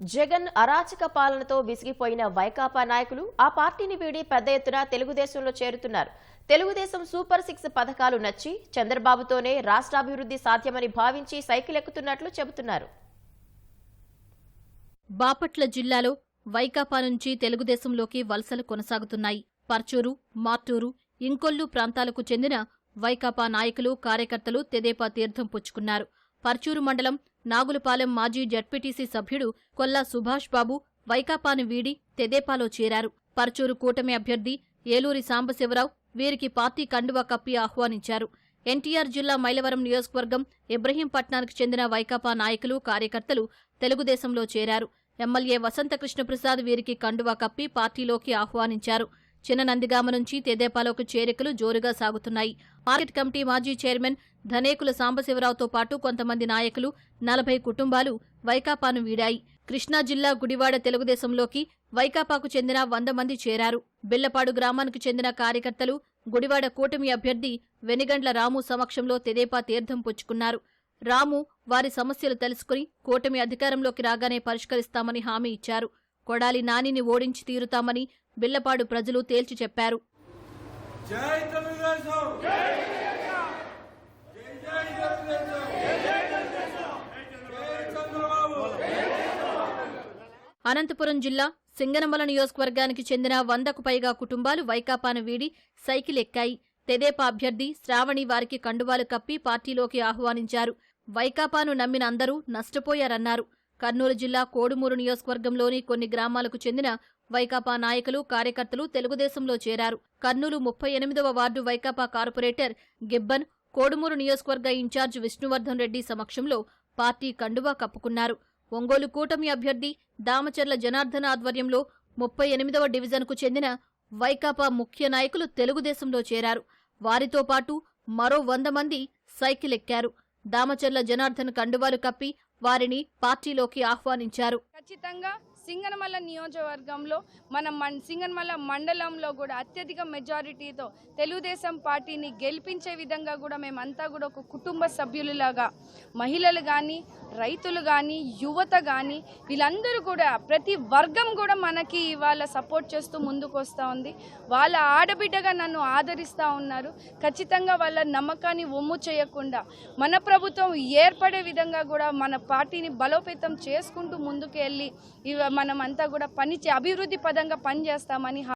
జగన్ అరాచక పాలనతో విసిగిపోయిన వైకాపా నాయకులు ఆ పార్టీని వీడి పెద్ద ఎత్తున తెలుగుదేశంలో చేరుతున్నారు. తెలుగుదేశం సూపర్ సిక్స్ పథకాలు నచ్చి చంద్రబాబుతోనే రాష్ట్రాభివృద్ధి సాధ్యమని భావించి సైకిల్ ఎక్కుతున్నట్లు చెబుతున్నారు. బాపట్ల జిల్లాలో వైకాపా నుంచి తెలుగుదేశంలోకి వలసలు కొనసాగుతున్నాయి. పర్చూరు మార్టూరు ఇంకొల్లు ప్రాంతాలకు చెందిన వైకాపా నాయకులు కార్యకర్తలు తెదేపా తీర్థం పుచ్చుకున్నారు. పర్చూరు మండలం నాగులపాలెం మాజీ జడ్పీటీసీ సభ్యుడు కొల్లా సుభాష్ బాబు వైకాపాను వీడి తెదేపాలో చేరారు. పర్చూరు కూటమి అభ్యర్థి ఏలూరి సాంబశివరావు వీరికి పార్టీ కండువా కప్పి ఆహ్వానించారు. ఎన్టీఆర్ జిల్లా మైలవరం నియోజకవర్గం ఇబ్రహీంపట్నానికి చెందిన వైకాపా నాయకులు కార్యకర్తలు తెలుగుదేశంలో చేరారు. ఎమ్మెల్యే వసంతకృష్ణప్రసాద్ వీరికి కండువా కప్పి పార్టీలోకి ఆహ్వానించారు. చిన్న నందిగామ నుంచి తెదేపాలోకి చేరికలు జోరుగా సాగుతున్నాయి. మార్కెట్ కమిటీ మాజీ చైర్మన్ ధనేకుల సాంబశివరావుతో పాటు కొంతమంది నాయకులు నలభై కుటుంబాలు వైకాపాను వీడాయి. కృష్ణా జిల్లా గుడివాడ తెలుగుదేశంలోకి వైకాపాకు చెందిన వంద మంది చేరారు. బిల్లపాడు గ్రామానికి చెందిన కార్యకర్తలు గుడివాడ కూటమి అభ్యర్థి వెనిగండ్ల రాము సమక్షంలో తెదేపా తీర్థం పుచ్చుకున్నారు. రాము వారి సమస్యలు తెలుసుకుని కూటమి అధికారంలోకి రాగానే పరిష్కరిస్తామని హామీ ఇచ్చారు. కొడాలి నానిని ఓడించి తీరుతామని బిల్లపాడు ప్రజలు తేల్చి చెప్పారు. అనంతపురం జిల్లా సింగనమల నియోజకవర్గానికి చెందిన వందకు పైగా కుటుంబాలు వైకాపాను వీడి సైకిల్ ఎక్కాయి తెదేపా అభ్యర్థి శ్రావణి వారికి కండువాలు కప్పి పార్టీలోకి ఆహ్వానించారు. వైకాపాను నమ్మిన అందరూ నష్టపోయారన్నారు. కర్నూలు జిల్లా కోడుమూరు నియోజకవర్గంలోని కొన్ని గ్రామాలకు చెందిన వైకాపా నాయకులు కార్యకర్తలు తెలుగుదేశంలో చేరారు. కర్నూలు ముప్పై ఎనిమిదవ వార్డు వైకాపా కార్పొరేటర్ గిబ్బన్ కోడుమూరు నియోజకవర్గ ఇన్ఛార్జ్ విష్ణువర్ధన్ రెడ్డి సమక్షంలో పార్టీ కండువా కప్పుకున్నారు. ఒంగోలు కూటమి అభ్యర్థి దామచర్ల జనార్దన్ ఆధ్వర్యంలో ముప్పై ఎనిమిదవ డివిజన్కు చెందిన వైకాపా ముఖ్య నాయకులు తెలుగుదేశంలో చేరారు. వారితో పాటు మరో వంద మంది సైకిల్ ఎక్కారు. దామచర్ల జనార్దన్ కండువాలు కప్పి వారిని పార్టీలోకి ఆహ్వానించారు. ఖచ్చితంగా సింగనమల్ల నియోజకవర్గంలో మన సింగనమల్ల మండలంలో కూడా అత్యధిక మెజారిటీతో తెలుగుదేశం పార్టీని గెలిపించే విధంగా కూడా మేమంతా కూడా ఒక కుటుంబ సభ్యులలాగా మహిళలు కానీ రైతులు కానీ యువత కానీ వీళ్ళందరూ కూడా ప్రతి వర్గం కూడా మనకి ఇవాళ సపోర్ట్ చేస్తూ ముందుకు వస్తూ ఉంది. వాళ్ళ ఆడబిడ్డగా నన్ను ఆదరిస్తూ ఉన్నారు. ఖచ్చితంగా వాళ్ళ నమ్మకాన్ని ఒమ్ము చేయకుండా మన ప్రభుత్వం ఏర్పడే విధంగా కూడా మన పార్టీని బలోపేతం చేసుకుంటూ ముందుకు వెళ్ళి మనం అంతా కూడా పనిచే అభివృద్ధి పదంగా పనిచేస్తామని